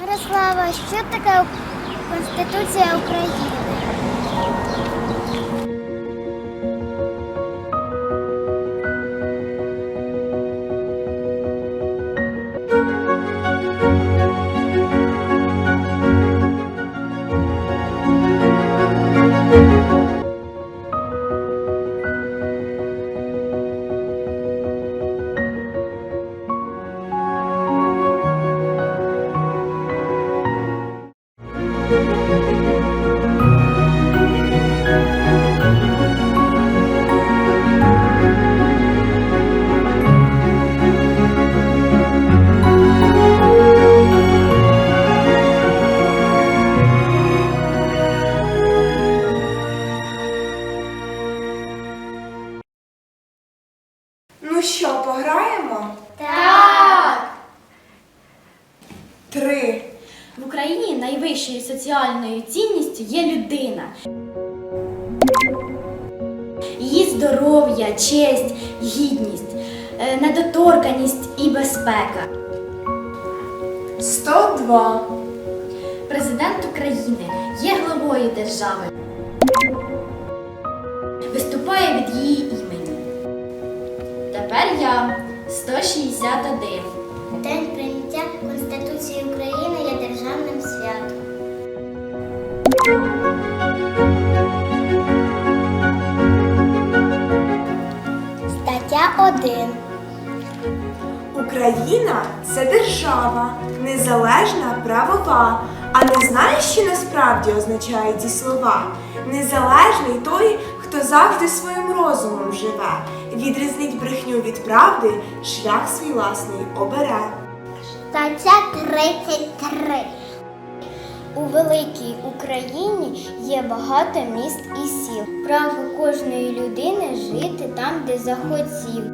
Мирослава, що таке Конституція України? Ну що, пограємо? Так! Три. В Україні найвищою соціальною цінністю є людина. Її здоров'я, честь, гідність, е, недоторканість і безпека. 102. Президент України є главою держави. Виступає від її імені. Тепер я 161. День прийняття Конституції України є державним святом. Стаття 1. Україна це держава, незалежна, правова. А не знаєш, що насправді означають ці слова? Незалежний той, хто завжди своїм розумом живе, відрізнить брехню від правди, шлях свій власний обере. Стаття 33. У великій Україні є багато міст і сіл. Право кожної людини жити там, де захотів.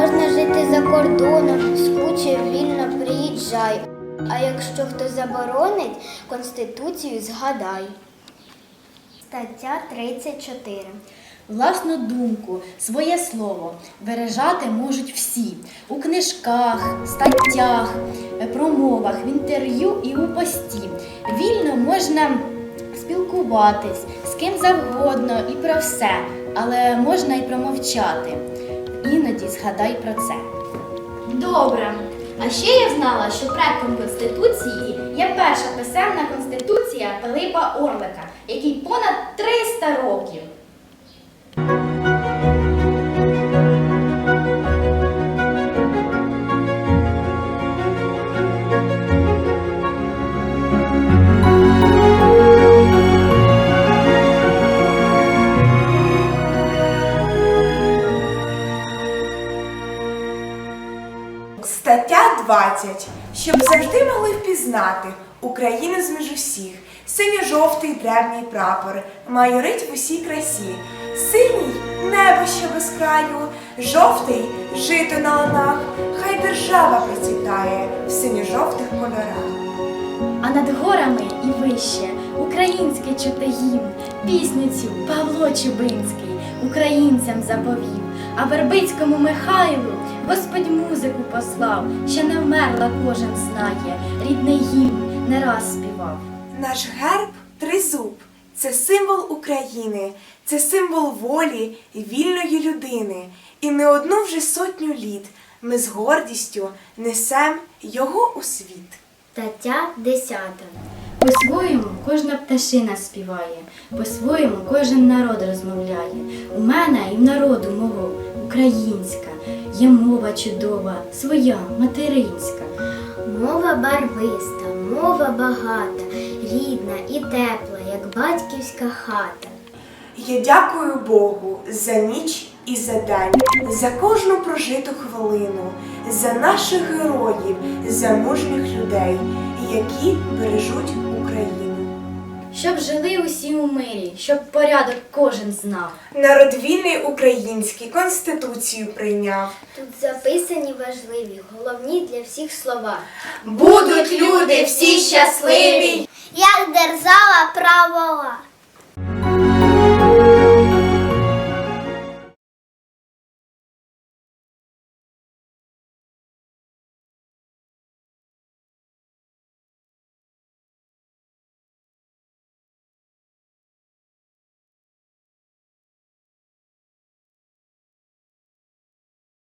Можна жити за кордоном, скучив вільно приїжджай. А якщо хто заборонить, Конституцію згадай. Стаття 34. Власну думку, своє слово виражати можуть всі у книжках, статтях, е, промовах, в інтерв'ю і у пості. Вільно можна спілкуватись з ким завгодно і про все, але можна і промовчати. Іноді згадай про це. Добре. А ще я знала, що предком Конституції є перша писемна конституція Пилипа Орлика, який понад 300 років. Стаття 20. Щоб завжди могли впізнати Україну з між усіх. Синьо-жовтий древній прапор майорить в усій красі. Синій небо що без краю, жовтий жито на ланах. Хай держава процвітає в синьо-жовтих кольорах. А над горами і вище українське чути пісню Павло Чубинський українцям заповів, а Вербицькому Михайлу Господь музику послав, що не вмерла кожен знає, рідний гімн не раз співав. Наш герб тризуб це символ України, це символ волі і вільної людини. І не одну вже сотню літ ми з гордістю несем його у світ. Стаття 10. По-своєму кожна пташина співає, по-своєму кожен народ розмовляє. У мене і в народу мого українська, є мова чудова, своя материнська. Мова барвиста, мова багата, рідна і тепла, як батьківська хата. Я дякую Богу за ніч і за день, за кожну прожиту хвилину, за наших героїв, за мужніх людей, які бережуть Україну. Щоб жили усі у мирі, щоб порядок кожен знав. Народ вільний український конституцію прийняв. Тут записані важливі, головні для всіх слова. Будуть люди всі щасливі. Як держава правова,